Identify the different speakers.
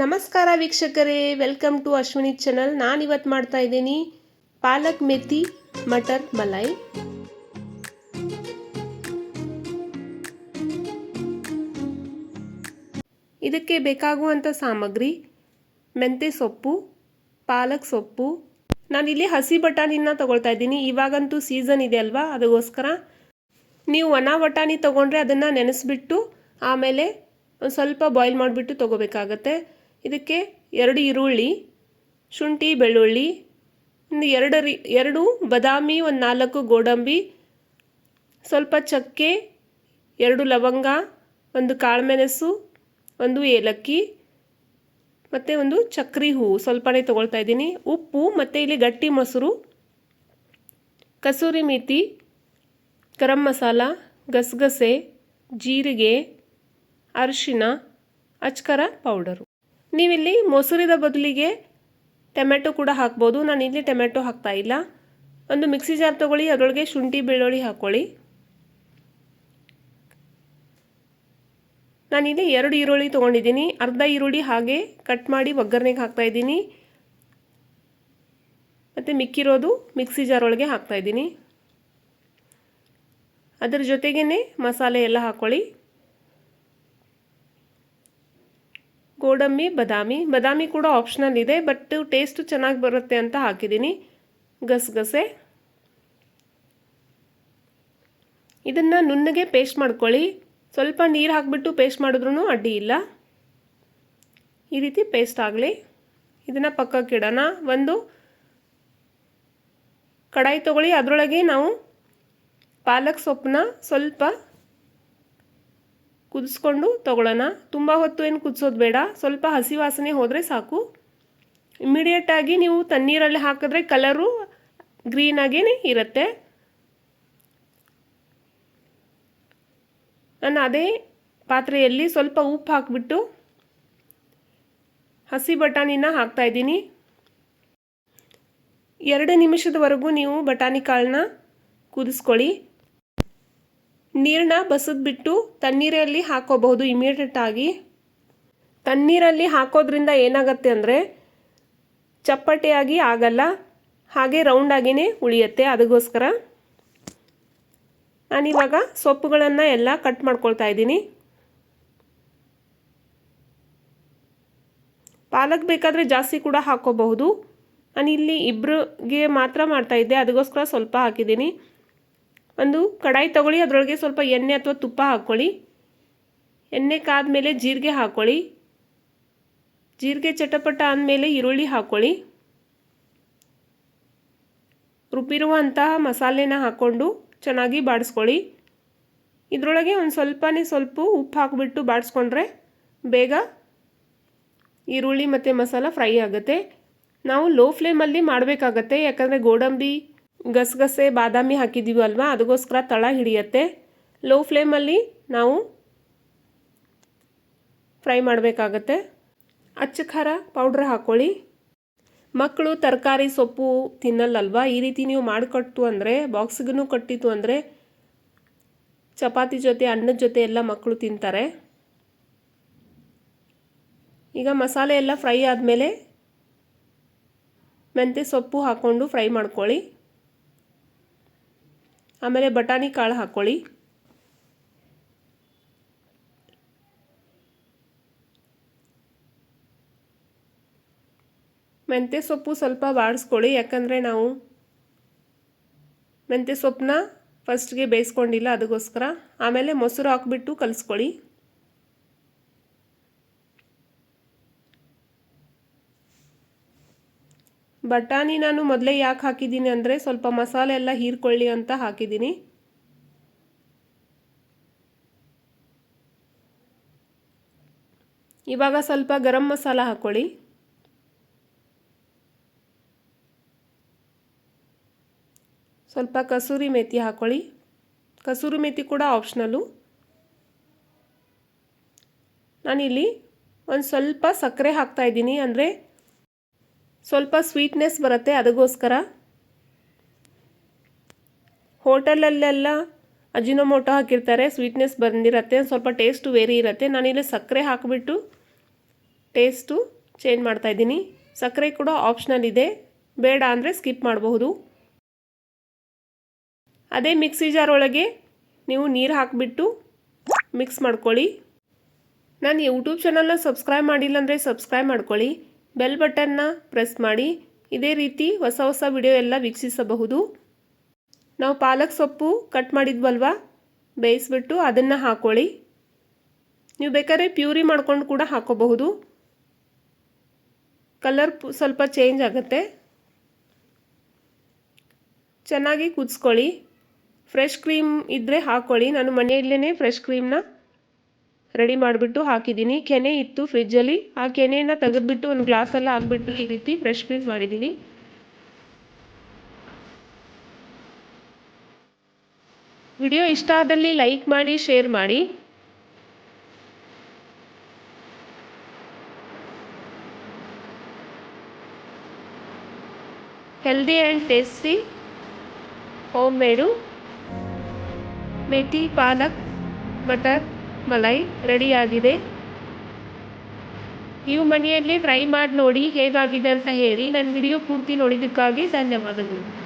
Speaker 1: ನಮಸ್ಕಾರ ವೀಕ್ಷಕರೇ welcome to Ashwini channel ನಾನು ಇವತ್ತು ಮಾಡ್ತಾ ಇದ್ದೀನಿ ಪಾಲಕ್ ಮೆಥಿ ಮಟರ್ ಮಲಾಯಿ ಇದಕ್ಕೆ ಬೇಕಾಗುವಂಥ ಸಾಮಗ್ರಿ ಮೆಂತ್ಯ ಸೊಪ್ಪು, ಪಾಲಕ್ ಸೊಪ್ಪು. ನಾನಿಲ್ಲಿ ಹಸಿ ಬಟಾಣಿನ ತಗೊಳ್ತಾ ಇದ್ದೀನಿ. ಇವಾಗಂತೂ ಸೀಸನ್ ಇದೆ ಅಲ್ವಾ? ಅದಕ್ಕೋಸ್ಕರ ನೀವು ಒಣ ಬಟಾಣಿ ತೊಗೊಂಡ್ರೆ ಅದನ್ನು ನೆನೆಸ್ಬಿಟ್ಟು ಆಮೇಲೆ ಸ್ವಲ್ಪ ಬಾಯ್ಲ್ ಮಾಡಿಬಿಟ್ಟು ತೊಗೋಬೇಕಾಗತ್ತೆ. ಇದಕ್ಕೆ ಎರಡು ಈರುಳ್ಳಿ, ಶುಂಠಿ, ಬೆಳ್ಳುಳ್ಳಿ, ಒಂದು ಎರಡು ರಿ, ಎರಡು ಬದಾಮಿ, ಒಂದು ನಾಲ್ಕು ಗೋಡಂಬಿ, ಸ್ವಲ್ಪ ಚಕ್ಕೆ, ಎರಡು ಲವಂಗ, ಒಂದು ಕಾಳುಮೆಣಸು, ಒಂದು ಏಲಕ್ಕಿ, ಮತ್ತು ಒಂದು ಚಕ್ರಿ ಹೂವು. ಸ್ವಲ್ಪನೇ ತೊಗೊಳ್ತಾ ಇದ್ದೀನಿ. ಉಪ್ಪು, ಮತ್ತು ಇಲ್ಲಿ ಗಟ್ಟಿ ಮೊಸರು, ಕಸೂರಿ ಮೇಥಿ ಗರಂ ಮಸಾಲ, ಗಸಗಸೆ, ಜೀರಿಗೆ, ಅರಿಶಿನ, ಅಚ್ಕರ ಪೌಡರು. ನೀವಿಲ್ಲಿ ಮೊಸರಿದ ಬದಲಿಗೆ ಟೊಮೆಟೊ ಕೂಡ ಹಾಕ್ಬೋದು. ನಾನು ಇಲ್ಲಿ ಟೊಮೆಟೊ ಹಾಕ್ತಾ ಇಲ್ಲ. ಒಂದು ಮಿಕ್ಸಿ ಜಾರ್ ತೊಗೊಳ್ಳಿ, ಅದರೊಳಗೆ ಶುಂಠಿ, ಬೆಳ್ಳುಳ್ಳಿ ಹಾಕ್ಕೊಳ್ಳಿ ನಾನಿಲ್ಲಿ ಎರಡು ಈರುಳ್ಳಿ ತೊಗೊಂಡಿದ್ದೀನಿ. ಅರ್ಧ ಈರುಳ್ಳಿ ಹಾಗೆ ಕಟ್ ಮಾಡಿ ಒಗ್ಗರಣೆಗೆ ಹಾಕ್ತಾಯಿದ್ದೀನಿ ಮತ್ತು ಮಿಕ್ಕಿರೋದು ಮಿಕ್ಸಿ ಜಾರ್ ಒಳಗೆ ಹಾಕ್ತಾಯಿದ್ದೀನಿ ಅದರ ಜೊತೆಗೇ ಮಸಾಲೆ ಎಲ್ಲ ಹಾಕ್ಕೊಳ್ಳಿ ಗೋಡಂಬಿ, ಬದಾಮಿ. ಬದಾಮಿ ಕೂಡ ಆಪ್ಷನಲ್ ಇದೆ ಬಟ್ ಟೇಸ್ಟು ಚೆನ್ನಾಗಿ ಬರುತ್ತೆ ಅಂತ ಹಾಕಿದ್ದೀನಿ. ಗಸಗಸೆ. ಇದನ್ನು ನುಣ್ಣಗೆ ಪೇಸ್ಟ್ ಮಾಡ್ಕೊಳ್ಳಿ. ಸ್ವಲ್ಪ ನೀರು ಹಾಕಿಬಿಟ್ಟು ಪೇಸ್ಟ್ ಮಾಡಿದ್ರೂ ಅಡ್ಡಿ ಇಲ್ಲ. ಈ ರೀತಿ ಪೇಸ್ಟ್ ಆಗಲಿ. ಇದನ್ನು ಪಕ್ಕಕ್ಕೆ ಇಡೋಣ. ಒಂದು ಕಡಾಯಿ ತೊಗೊಳ್ಳಿ. ಅದರೊಳಗೆ ನಾವು ಪಾಲಕ್ ಸೊಪ್ಪನ್ನ ಸ್ವಲ್ಪ ಕುದಿಸ್ಕೊಂಡು ತೊಗೊಳ್ಳೋಣ. ತುಂಬ ಹೊತ್ತು ಏನು ಕುದಿಸೋದು ಬೇಡ. ಸ್ವಲ್ಪ ಹಸಿ ವಾಸನೆ ಹೋದರೆ ಸಾಕು. ಇಮಿಡಿಯೇಟಾಗಿ ನೀವು ತಣ್ಣೀರಲ್ಲಿ ಹಾಕಿದ್ರೆ ಕಲರು ಗ್ರೀನಾಗೇ ಇರುತ್ತೆ. ನಾನು ಅದೇ ಪಾತ್ರೆಯಲ್ಲಿ ಸ್ವಲ್ಪ ಉಪ್ಪು ಹಾಕಿಬಿಟ್ಟು ಹಸಿ ಬಟಾಣಿನ ಹಾಕ್ತಾಯಿದ್ದೀನಿ ಎರಡು ನಿಮಿಷದವರೆಗೂ ನೀವು ಬಟಾಣಿ ಕಾಳನ್ನ ಕುದಿಸ್ಕೊಳ್ಳಿ. ನೀರನ್ನ ಬಸಿದ್ಬಿಟ್ಟು ತಣ್ಣೀರಲ್ಲಿ ಹಾಕೋಬಹುದು ಇಮಿಡಿಯೇಟಾಗಿ ತಣ್ಣೀರಲ್ಲಿ ಹಾಕೋದ್ರಿಂದ ಏನಾಗುತ್ತೆ ಅಂದರೆ ಚಪ್ಪಟೆಯಾಗಿ ಆಗಲ್ಲ, ಹಾಗೆ ರೌಂಡಾಗಿಯೇ ಉಳಿಯುತ್ತೆ. ಅದಕ್ಕೋಸ್ಕರ ನಾನಿವಾಗ ಸೊಪ್ಪುಗಳನ್ನು ಎಲ್ಲ ಕಟ್ ಮಾಡ್ಕೊಳ್ತಾ ಇದ್ದೀನಿ. ಪಾಲಕ್ ಬೇಕಾದರೆ ಜಾಸ್ತಿ ಕೂಡ ಹಾಕೋಬಹುದು. ನಾನು ಇಲ್ಲಿ ಇಬ್ಬರಿಗೆ ಮಾತ್ರ ಮಾಡ್ತಾಯಿದ್ದೆ ಅದಕ್ಕೋಸ್ಕರ ಸ್ವಲ್ಪ ಹಾಕಿದ್ದೀನಿ. ಒಂದು ಕಡಾಯಿ ತಗೊಳ್ಳಿ, ಅದರೊಳಗೆ ಸ್ವಲ್ಪ ಎಣ್ಣೆ ಅಥವಾ ತುಪ್ಪ ಹಾಕ್ಕೊಳ್ಳಿ. ಎಣ್ಣೆ ಕಾದ್ಮೇಲೆ ಜೀರಿಗೆ ಹಾಕ್ಕೊಳ್ಳಿ. ಜೀರಿಗೆ ಚಟಪಟ ಅಂದಮೇಲೆ ಈರುಳ್ಳಿ ಹಾಕ್ಕೊಳ್ಳಿ. ರುಬ್ಬಿರುವಂತಹ ಮಸಾಲೆನ ಹಾಕ್ಕೊಂಡು ಚೆನ್ನಾಗಿ ಬಾಡಿಸ್ಕೊಳ್ಳಿ. ಇದರೊಳಗೆ ಒಂದು ಸ್ವಲ್ಪನೇ ಸ್ವಲ್ಪ ಉಪ್ಪು ಹಾಕಿಬಿಟ್ಟು ಬಾಡಿಸ್ಕೊಂಡ್ರೆ ಬೇಗ ಈರುಳ್ಳಿ ಮತ್ತು ಮಸಾಲ ಫ್ರೈ ಆಗುತ್ತೆ. ನಾವು ಲೋ ಫ್ಲೇಮಲ್ಲಿ ಮಾಡಬೇಕಾಗತ್ತೆ, ಯಾಕಂದರೆ ಗೋಡಂಬಿ ಗಸಗಸೆ ಬಾದಾಮಿ ಹಾಕಿದ್ದೀವಿ ಅಲ್ವಾ? ಅದಕ್ಕೋಸ್ಕರ ತಳ ಹಿಡಿಯತ್ತೆ. ಲೋ ಫ್ಲೇಮಲ್ಲಿ ನಾವು ಫ್ರೈ ಮಾಡಬೇಕಾಗತ್ತೆ. ಅಚ್ಚ ಖಾರ ಪೌಡ್ರ್ ಹಾಕ್ಕೊಳ್ಳಿ ಮಕ್ಕಳು ತರಕಾರಿ, ಸೊಪ್ಪು ತಿನ್ನಲ್ಲಲ್ವಾ? ಈ ರೀತಿ ನೀವು ಮಾಡಿಕೊಟ್ಟು ಅಂದರೆ ಬಾಕ್ಸ್ಗೂ ಕಟ್ಟಿತ್ತು ಅಂದರೆ, ಚಪಾತಿ ಜೊತೆ, ಅನ್ನದ ಜೊತೆ ಎಲ್ಲ ಮಕ್ಕಳು ತಿಂತಾರೆ. ಈಗ ಮಸಾಲೆ ಎಲ್ಲ ಫ್ರೈ ಆದಮೇಲೆ ಮೆಂತ್ಯ ಸೊಪ್ಪು ಹಾಕ್ಕೊಂಡು ಫ್ರೈ ಮಾಡ್ಕೊಳ್ಳಿ. ಆಮೇಲೆ ಬಟಾಣಿ ಕಾಳು ಹಾಕ್ಕೊಳ್ಳಿ ಮೆಂತ್ಯ ಸೊಪ್ಪು ಸ್ವಲ್ಪ ಬಾಡಿಸ್ಕೊಳ್ಳಿ ಯಾಕಂದರೆ ನಾವು ಮೆಂತ್ಯ ಸೊಪ್ಪನ್ನ ಫಸ್ಟ್ಗೆ ಬೇಯಿಸ್ಕೊಂಡಿಲ್ಲ ಅದಕ್ಕೋಸ್ಕರ. ಆಮೇಲೆ ಮೊಸರು ಹಾಕ್ಬಿಟ್ಟು ಕಲಿಸ್ಕೊಳ್ಳಿ. ಬಟಾಣಿ ನಾನು ಮೊದಲೇ ಯಾಕೆ ಹಾಕಿದ್ದೀನಿ ಅಂದರೆ ಸ್ವಲ್ಪ ಮಸಾಲೆ ಎಲ್ಲ ಹೀರ್ಕೊಳ್ಳಿ ಅಂತ ಹಾಕಿದ್ದೀನಿ. ಇವಾಗ ಸ್ವಲ್ಪ ಗರಂ ಮಸಾಲ ಹಾಕ್ಕೊಳ್ಳಿ ಸ್ವಲ್ಪ ಕಸೂರಿ ಮೇಥಿ ಹಾಕ್ಕೊಳ್ಳಿ ಕಸೂರಿ ಮೇಥಿ ಕೂಡ ಆಪ್ಷನಲ್ಲು ನಾನಿಲ್ಲಿ ಒಂದು ಸ್ವಲ್ಪ ಸಕ್ಕರೆ ಹಾಕ್ತಾಯಿದ್ದೀನಿ ಅಂದರೆ ಸ್ವಲ್ಪ ಸ್ವೀಟ್ನೆಸ್ ಬರುತ್ತೆ ಅದಕ್ಕೋಸ್ಕರ. ಹೋಟೆಲಲ್ಲೆಲ್ಲ ಅಜಿನೋಮೋಟೊ ಹಾಕಿರ್ತಾರೆ ಸ್ವೀಟ್ನೆಸ್ ಬಂದಿರತ್ತೆ, ಸ್ವಲ್ಪ ಟೇಸ್ಟು ವೇರಿ ಇರುತ್ತೆ. ನಾನಿಲ್ಲಿ ಸಕ್ಕರೆ ಹಾಕಿಬಿಟ್ಟು ಟೇಸ್ಟು ಚೇಂಜ್ ಮಾಡ್ತಾಯಿದ್ದೀನಿ ಸಕ್ಕರೆ ಕೂಡ ಆಪ್ಷನಲ್ ಇದೆ. ಬೇಡ ಅಂದರೆ ಸ್ಕಿಪ್ ಮಾಡಬಹುದು. ಅದೇ ಮಿಕ್ಸಿ ಜಾರ್ ಒಳಗೆ ನೀವು ನೀರು ಹಾಕಿಬಿಟ್ಟು ಮಿಕ್ಸ್ ಮಾಡ್ಕೊಳ್ಳಿ. ನಾನು ಯೂಟ್ಯೂಬ್ ಚಾನಲ್ನ ಸಬ್ಸ್ಕ್ರೈಬ್ ಮಾಡಿಲ್ಲ ಅಂದರೆ ಸಬ್ಸ್ಕ್ರೈಬ್ ಮಾಡ್ಕೊಳ್ಳಿ. ಬೆಲ್ ಬಟನ್ನ ಪ್ರೆಸ್ ಮಾಡಿ. ಇದೇ ರೀತಿ ಹೊಸ ಹೊಸ ವಿಡಿಯೋ ಎಲ್ಲ ವೀಕ್ಷಿಸಬಹುದು. ನಾವು ಪಾಲಕ್ ಸೊಪ್ಪು ಕಟ್ ಮಾಡಿದ್ವಲ್ವ? ಬೇಯಿಸ್ಬಿಟ್ಟು ಅದನ್ನು ಹಾಕ್ಕೊಳ್ಳಿ ನೀವು ಬೇಕಾದ್ರೆ ಪ್ಯೂರಿ ಮಾಡ್ಕೊಂಡು ಕೂಡ ಹಾಕೋಬಹುದು. ಕಲರ್ ಸ್ವಲ್ಪ ಚೇಂಜ್ ಆಗುತ್ತೆ. ಚೆನ್ನಾಗಿ ಕುದಿಸ್ಕೊಳ್ಳಿ. ಫ್ರೆಶ್ ಕ್ರೀಮ್ ಇದ್ದರೆ ಹಾಕ್ಕೊಳ್ಳಿ ನಾನು ಮನೆಯಲ್ಲೇ ಫ್ರೆಶ್ ಕ್ರೀಮ್ನ ರೆಡಿ ಮಾಡಿಬಿಟ್ಟು ಹಾಕಿದ್ದೀನಿ. ಕೆನೆ ಇತ್ತು ಫ್ರಿಜ್ಜಲ್ಲಿ. ಆ ಕೆನೆಯನ್ನು ತೆಗೆದುಬಿಟ್ಟು ಒಂದು ಗ್ಲಾಸಲ್ಲಿ ಹಾಕ್ಬಿಟ್ಟು ಈ ರೀತಿ ಫ್ರೆಶ್ ಪೀಸ್ ಮಾಡಿದ್ದೀನಿ. ವಿಡಿಯೋ ಇಷ್ಟ ಆದಲ್ಲಿ ಲೈಕ್ ಮಾಡಿ, ಶೇರ್ ಮಾಡಿ. Healthy and tasty homemade. Methi palak butter malai ರೆಡಿಯಾಗಿದೆ. ನೀವು ಮನೆಯಲ್ಲಿ ಟ್ರೈ ಮಾಡಿ ನೋಡಿ ಹೇಗಾಗಿದೆ ಅಂತ ಹೇಳಿ. ನನ್ನ ವಿಡಿಯೋ ಪೂರ್ತಿ ನೋಡಿದ್ದಕ್ಕಾಗಿ ಧನ್ಯವಾದಗಳು.